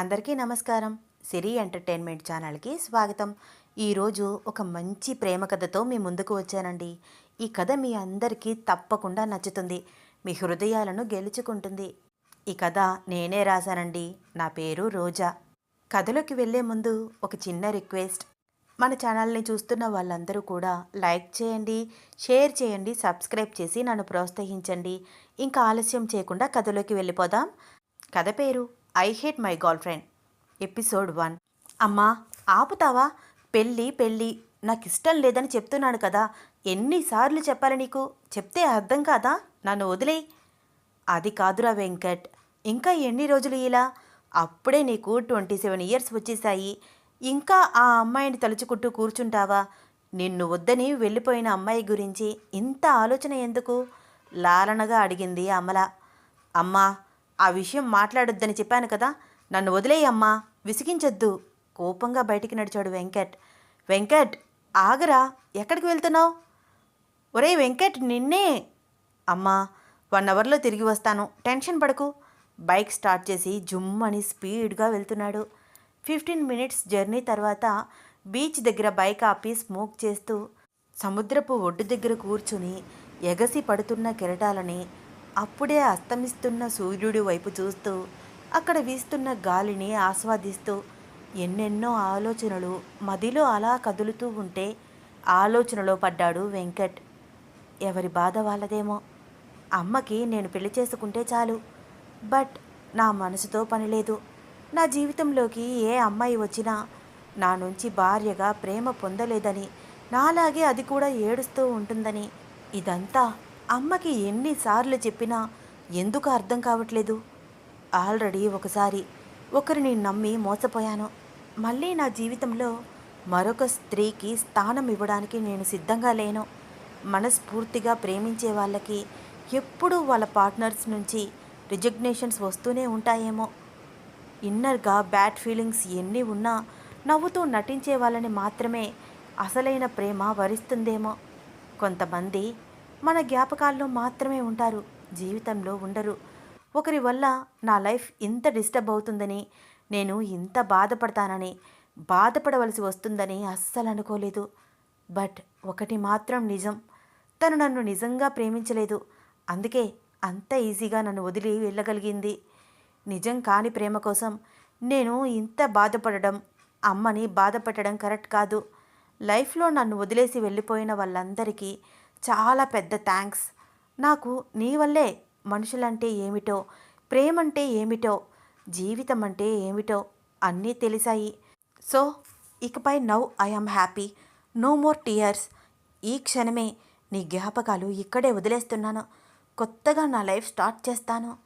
అందరికీ నమస్కారం. సిరి ఎంటర్టైన్మెంట్ ఛానల్కి స్వాగతం. ఈరోజు ఒక మంచి ప్రేమ కథతో మీ ముందుకు వచ్చానండి. ఈ కథ మీ అందరికీ తప్పకుండా నచ్చుతుంది. మీ హృదయాలను గెలుచుకుంటుంది. ఈ కథ నేనే రాశానండి. నా పేరు రోజా. కథలోకి వెళ్ళే ముందు ఒక చిన్న రిక్వెస్ట్. మన ఛానల్ని చూస్తున్న వాళ్ళందరూ కూడా లైక్ చేయండి షేర్ చేయండి సబ్స్క్రైబ్ చేసి నన్ను ప్రోత్సహించండి. ఇంకా ఆలస్యం చేయకుండా కథలోకి వెళ్ళిపోదాం. కథ పేరు I hate my girl friend episode one అమ్మా ఆపుతావా? పెళ్ళి పెళ్ళి. నాకు ఇష్టం లేదని చెప్తున్నాను కదా. ఎన్నిసార్లు చెప్పాలి నీకు? చెప్తే అర్థం కాదా? నన్ను వదిలేయి. అది కాదురా వెంకట్. ఇంకా ఎన్ని రోజులు ఇలా? అప్పుడే నీకు ట్వంటీ సెవెన్ ఇయర్స్ వచ్చేసాయి ఇంకా ఆ అమ్మాయిని తలుచుకుంటూ కూర్చుంటావా? నిన్ను వద్దని వెళ్ళిపోయిన అమ్మాయి గురించి ఇంత ఆలోచన ఎందుకు? లాలనగా అడిగింది అమల. అమ్మా ఆ విషయం మాట్లాడొద్దని చెప్పాను కదా. నన్ను వదిలేయమ్మా విసిగించొద్దు. కోపంగా బయటికి నడిచాడు వెంకట్. వెంకట్ ఆగరా. ఎక్కడికి వెళ్తున్నావు? ఒరే వెంకట్ నిన్నే. అమ్మా వన్ అవర్లో తిరిగి వస్తాను. టెన్షన్ పడకు. బైక్ స్టార్ట్ చేసి జుమ్ అని స్పీడ్గా వెళ్తున్నాడు. ఫిఫ్టీన్ మినిట్స్ జర్నీ తర్వాత బీచ్ దగ్గర బైక్ ఆపి స్మోక్ చేస్తూ సముద్రపు ఒడ్డు దగ్గర కూర్చుని ఎగసి పడుతున్న కెరటాలని అప్పుడే అస్తమిస్తున్న సూర్యుడి వైపు చూస్తూ అక్కడ వీస్తున్న గాలిని ఆస్వాదిస్తూ ఎన్నెన్నో ఆలోచనలు మదిలో అలా కదులుతూ ఉంటే ఆలోచనలో పడ్డాడు వెంకట్. ఎవరి బాధ వాళ్ళదేమో? అమ్మకి నేను పెళ్ళి చేసుకుంటే చాలు. బట్ నా మనసుతో పని లేదు. నా జీవితంలోకి ఏ అమ్మాయి వచ్చినా నా నుంచి భార్యగా ప్రేమ పొందలేదని నాలాగే అది కూడా ఏడుస్తూ ఉంటుందని. ఇదంతా అమ్మకి ఎన్నిసార్లు చెప్పినా ఎందుకు అర్థం కావట్లేదు? ఆల్రెడీ ఒకసారి ఒకరిని నమ్మి మోసపోయాను. మళ్ళీ నా జీవితంలో మరొక స్త్రీకి స్థానం ఇవ్వడానికి నేను సిద్ధంగా లేను. మనస్ఫూర్తిగా ప్రేమించే వాళ్ళకి ఎప్పుడూ వాళ్ళ పార్ట్నర్స్ నుంచి రిజగ్నేషన్స్ వస్తూనే ఉంటాయేమో. ఇన్నర్గా బ్యాడ్ ఫీలింగ్స్ ఎన్ని ఉన్నా నవ్వుతూ నటించే వాళ్ళని మాత్రమే అసలైన ప్రేమ వరిస్తుందేమో. కొంతమంది మన జ్ఞాపకాల్లో మాత్రమే ఉంటారు జీవితంలో ఉండరు. ఒకరి వల్ల నా లైఫ్ ఇంత డిస్టర్బ్ అవుతుందని నేను ఇంత బాధపడతానని బాధపడవలసి వస్తుందని అస్సలు అనుకోలేదు. బట్ ఒకటి మాత్రం నిజం తను నన్ను నిజంగా ప్రేమించలేదు. అందుకే అంత ఈజీగా నన్ను వదిలి వెళ్ళగలిగింది. నిజం కాని ప్రేమ కోసం నేను ఇంత బాధపడడం అమ్మని బాధపెట్టడం కరెక్ట్ కాదు. లైఫ్లో నన్ను వదిలేసి వెళ్ళిపోయిన వాళ్ళందరికీ చాలా పెద్ద థ్యాంక్స్. నాకు నీ వల్లే మనుషులంటే ఏమిటో ప్రేమంటే ఏమిటో జీవితం అంటే ఏమిటో అన్నీ తెలిసాయి. సో ఇకపై now I am happy. No more tears. ఈ క్షణమే నీ జ్ఞాపకాలు ఇక్కడే వదిలేస్తున్నాను. కొత్తగా నా లైఫ్ స్టార్ట్ చేస్తాను.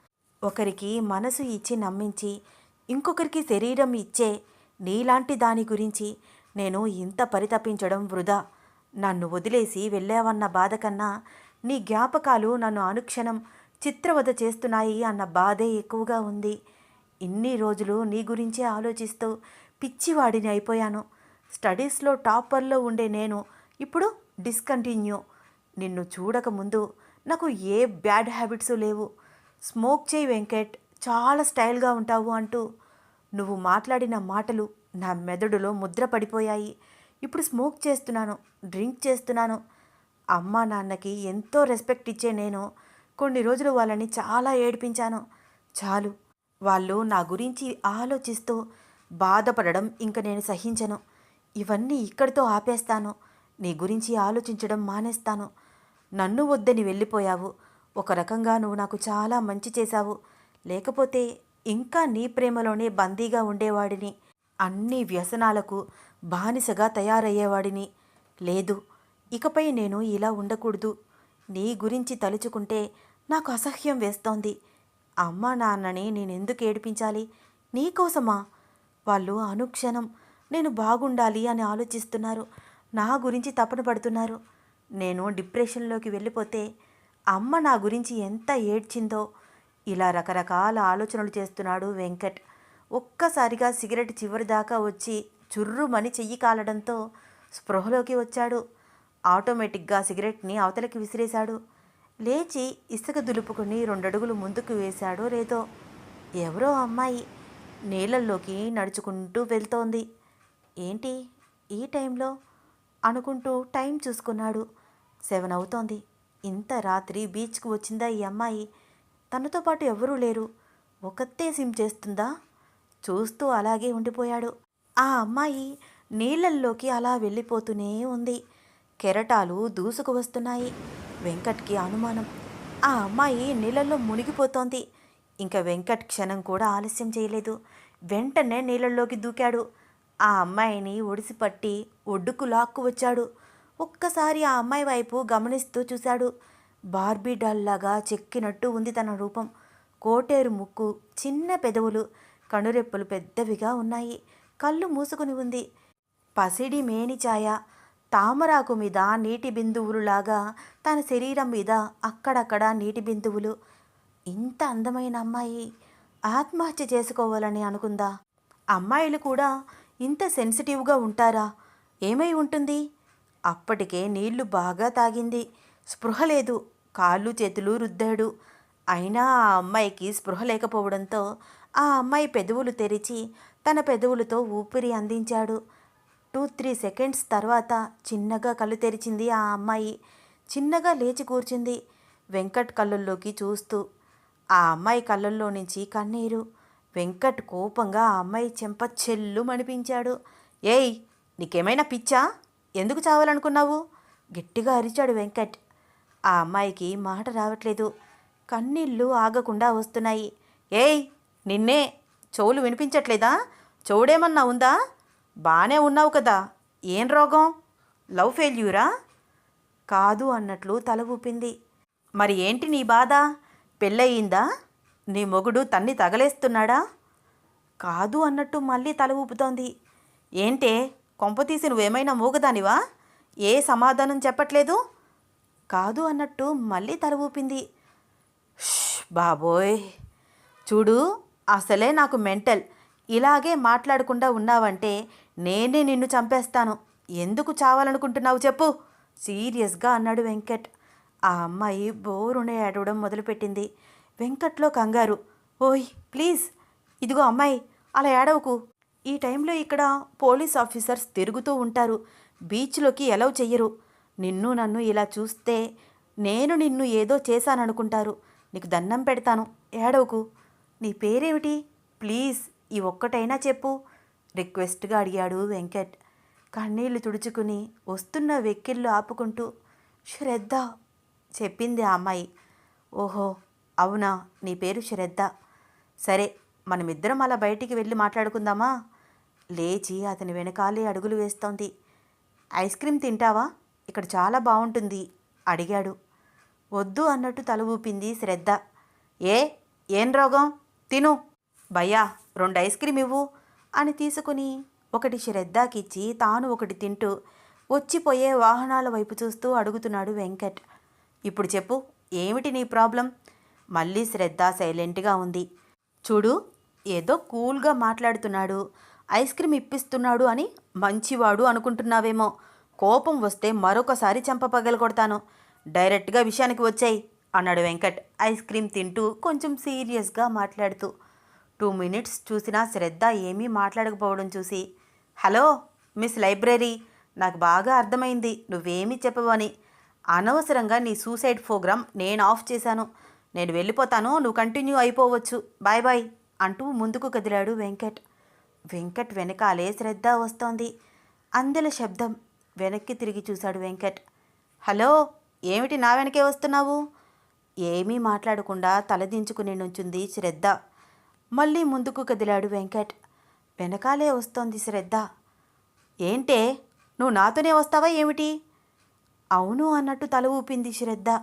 ఒకరికి మనసు ఇచ్చి నమ్మించి ఇంకొకరికి శరీరం ఇచ్చే నీలాంటి దాని గురించి నేను ఇంత పరితపించడం వృధా. నన్ను వదిలేసి వెళ్ళావన్న బాధ కన్నా నీ జ్ఞాపకాలు నన్ను అనుక్షణం చిత్రవద చేస్తున్నాయి అన్న బాధే ఎక్కువగా ఉంది. ఇన్ని రోజులు నీ గురించే ఆలోచిస్తూ పిచ్చివాడిని అయిపోయాను. స్టడీస్లో టాపర్లో ఉండే నేను ఇప్పుడు డిస్కంటిన్యూ. నిన్ను చూడకముందు నాకు ఏ బ్యాడ్ హ్యాబిట్స్ లేవు. స్మోక్ చేయి వెంకట్ చాలా స్టైల్గా ఉంటావు అంటూ నువ్వు మాట్లాడిన మాటలు నా మెదడులో ముద్ర పడిపోయాయి. ఇప్పుడు స్మోక్ చేస్తున్నాను డ్రింక్ చేస్తున్నాను. అమ్మా నాన్నకి ఎంతో రెస్పెక్ట్ ఇచ్చే నేను కొన్ని రోజులు వాళ్ళని చాలా ఏడిపించాను. చాలు వాళ్ళు నా గురించి ఆలోచిస్తూ బాధపడడం ఇంక నేను సహించను. ఇవన్నీ ఇక్కడితో ఆపేస్తాను. నీ గురించి ఆలోచించడం మానేస్తాను. నన్ను వద్దని వెళ్ళిపోయావు. ఒక రకంగా నువ్వు నాకు చాలా మంచి చేశావు. లేకపోతే ఇంకా నీ ప్రేమలోనే బందీగా ఉండేవాడిని. అన్ని వ్యసనాలకు బానిసగా తయారయ్యేవాడిని. లేదు ఇకపై నేను ఇలా ఉండకూడదు. నీ గురించి తలుచుకుంటే నాకు అసహ్యం వేస్తోంది. అమ్మా నాన్నని నేనెందుకు ఏడిపించాలి? నీకోసమా? వాళ్ళు అనుక్షణం నేను బాగుండాలి అని ఆలోచిస్తున్నారు. నా గురించి తపన పడుతున్నారు. నేను డిప్రెషన్లోకి వెళ్ళిపోతే అమ్మ నా గురించి ఎంత ఏడ్చిందో. ఇలా రకరకాల ఆలోచనలు చేస్తున్నాడు వెంకట్. ఒక్కసారిగా సిగరెట్ చివరి దాకా వచ్చి చుర్రుమని చెయ్యి కాలడంతో స్పృహలోకి వచ్చాడు. ఆటోమేటిక్గా సిగరెట్ని అవతలకి విసిరేశాడు. లేచి ఇసుక దులుపుకుని రెండడుగులు ముందుకు వేశాడో లేదో. ఎవరో అమ్మాయి నీళ్ళల్లోకి నడుచుకుంటూ వెళ్తోంది. ఏంటి ఈ టైంలో? అనుకుంటూ టైం చూసుకున్నాడు. సెవెన్ అవుతోంది. ఇంత రాత్రి బీచ్కి వచ్చిందా ఈ అమ్మాయి? తనతో పాటు ఎవరూ లేరు. ఒకతే సిమ్ చేస్తుందా? చూస్తూ అలాగే ఉండిపోయాడు. ఆ అమ్మాయి నీళ్ళల్లోకి అలా వెళ్ళిపోతూనే ఉంది. కెరటాలు దూసుకు వస్తున్నాయి. వెంకట్కి అనుమానం. ఆ అమ్మాయి నీళ్ళల్లో మునిగిపోతోంది. ఇంకా వెంకట్ క్షణం కూడా ఆలస్యం చేయలేదు. వెంటనే నీళ్ళల్లోకి దూకాడు. ఆ అమ్మాయిని ఒడిసిపట్టి ఒడ్డుకు లాక్కు వచ్చాడు. ఒక్కసారి ఆ అమ్మాయి వైపు గమనిస్తూ చూశాడు. బార్బీ డల్లాగా చెక్కినట్టు ఉంది తన రూపం. కోటేరు ముక్కు చిన్న పెదవులు కనురెప్పలు పెద్దవిగా ఉన్నాయి. కళ్ళు మూసుకుని ఉంది. పసిడి మేని ఛాయ తామరాకు మీద నీటి బిందువులులాగా తన శరీరం మీద అక్కడక్కడ నీటి బిందువులు. ఇంత అందమైన అమ్మాయి ఆత్మహత్య చేసుకోవాలని అనుకుందా? అమ్మాయిలు కూడా ఇంత సెన్సిటివ్గా ఉంటారా? ఏమై ఉంటుంది? అప్పటికే నీళ్ళు బాగా తాగింది. స్పృహ లేదు. కాళ్ళు చేతులు రుద్దాడు. అయినా ఆ అమ్మాయికి స్పృహ లేకపోవడంతో ఆ అమ్మాయి పెదవులు తెరిచి తన పెదవులతో ఊపిరి అందించాడు. టూ త్రీ సెకండ్స్ తర్వాత చిన్నగా కళ్ళు తెరిచింది ఆ అమ్మాయి. చిన్నగా లేచి కూర్చుంది. వెంకట్ కళ్ళల్లోకి చూస్తూ ఆ అమ్మాయి కళ్ళల్లో నుంచి కన్నీరు. వెంకట్ కోపంగా ఆ అమ్మాయి చెంప చెల్లు మణిపించాడు ఏయ్ నీకేమైనా పిచ్చా? ఎందుకు చావాలనుకున్నావు? గట్టిగా అరిచాడు వెంకట్. ఆ అమ్మాయికి మాట రావట్లేదు. కన్నీళ్ళు ఆగకుండా వస్తున్నాయి. ఏయ్ నిన్నే చెవులు వినిపించట్లేదా? చెవుడేమన్నా ఉందా? బాగానే ఉన్నావు కదా. ఏం రోగం? లవ్ ఫెయిల్యూరా? కాదు అన్నట్లు తల ఊపింది. మరి ఏంటి నీ బాధ? పెళ్ళయిందా? నీ మొగుడు తన్ని తగలేస్తున్నాడా? కాదు అన్నట్టు మళ్ళీ తల ఊపుతోంది. ఏంటే? కొంపతీసి నువ్వేమైనా మూగదానివా? ఏ సమాధానం చెప్పట్లేదు? కాదు అన్నట్టు మళ్ళీ తల ఊపింది. బాబోయ్. చూడు అసలే నాకు మెంటల్. ఇలాగే మాట్లాడకుండా ఉన్నావంటే నేనే నిన్ను చంపేస్తాను. ఎందుకు చావాలనుకుంటున్నావు చెప్పు. సీరియస్గా అన్నాడు వెంకట్. ఆ అమ్మాయి బోరునే ఏడవడం మొదలుపెట్టింది. వెంకట్లో కంగారు. ఓయ్ ప్లీజ్. ఇదిగో అమ్మాయి అలా ఏడవకు. ఈ టైంలో ఇక్కడ పోలీస్ ఆఫీసర్స్ తిరుగుతూ ఉంటారు. బీచ్లోకి ఎలవ్ చెయ్యరు. నిన్ను నన్ను ఇలా చూస్తే నేను నిన్ను ఏదో చేశాననుకుంటారు. నీకు దండం పెడతాను. ఏడవకు. నీ పేరేమిటి? ప్లీజ్ ఈ ఒక్కటైనా చెప్పు రిక్వెస్ట్గా అడిగాడు వెంకట్. కన్నీళ్ళు తుడుచుకుని వస్తున్న వెక్కిళ్ళు ఆపుకుంటూ శ్రద్ధ చెప్పింది ఆ అమ్మాయి. ఓహో అవునా? నీ పేరు శ్రద్ధ సరే మనమిద్దరం అలా బయటికి వెళ్ళి మాట్లాడుకుందామా? లేచి అతని వెనకాలే అడుగులు వేస్తోంది. ఐస్ క్రీమ్ తింటావా? ఇక్కడ చాలా బాగుంటుంది అడిగాడు. వద్దు అన్నట్టు తల ఊపింది శ్రద్ధ ఏ? ఏం రోగం? తిను. భయ్యా రెండు ఐస్ క్రీమ్ ఇవ్వు అని తీసుకుని ఒకటి శ్రద్ధకిచ్చి తాను ఒకటి తింటూ వచ్చిపోయే వాహనాల వైపు చూస్తూ అడుగుతున్నాడు వెంకట్. ఇప్పుడు చెప్పు ఏమిటి నీ ప్రాబ్లం? మళ్ళీ శ్రద్ధ సైలెంట్గా ఉంది. చూడు ఏదో కూల్గా మాట్లాడుతున్నాడు. ఐస్ క్రీమ్ ఇప్పిస్తున్నాడు అని మంచివాడు అనుకుంటున్నావేమో. కోపం వస్తే మరొకసారి చెంప పగలగొడతాను డైరెక్ట్గా విషయానికి వచ్చాయి. అన్నాడు వెంకట్ ఐస్ క్రీమ్ తింటూ కొంచెం సీరియస్గా మాట్లాడుతూ. టూ మినిట్స్ చూసినా శ్రద్ధ ఏమీ మాట్లాడకపోవడం చూసి హలో మిస్ లైబ్రరీ నాకు బాగా అర్థమైంది నువ్వేమీ చెప్పవని అనవసరంగా నీ సూసైడ్ ప్రోగ్రామ్ నేను ఆఫ్ చేశాను. నేను వెళ్ళిపోతాను నువ్వు కంటిన్యూ అయిపోవచ్చు. బాయ్ బాయ్ అంటూ ముందుకు కదిలాడు వెంకట్. వెంకట్ వెనకాలే శ్రద్ధ వస్తోంది. అందెల శబ్దం వెనక్కి తిరిగి చూశాడు వెంకట్. హలో ఏమిటి నా వెనకే వస్తున్నావు? ఏమీ మాట్లాడకుండా తలదించుకుని నుంచుంది శ్రద్ధ. మళ్ళీ ముందుకు కదిలాడు వెంకట్. వెనకాలే వస్తోంది శ్రద్ధ. ఏంటే? నువ్వు నాతోనే వస్తావా ఏమిటి? అవును అన్నట్టు తల ఊపింది శ్రద్ధ.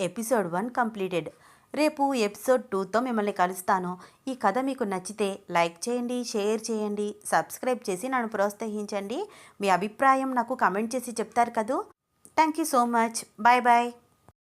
Episode one completed. రేపు ఎపిసోడ్ టూతో మిమ్మల్ని కలుస్తాను. ఈ కథ మీకు నచ్చితే లైక్ చేయండి షేర్ చేయండి సబ్స్క్రైబ్ చేసి నన్ను ప్రోత్సహించండి. మీ అభిప్రాయం నాకు కమెంట్ చేసి చెప్తారు కదూ? Thank you so much. Bye bye.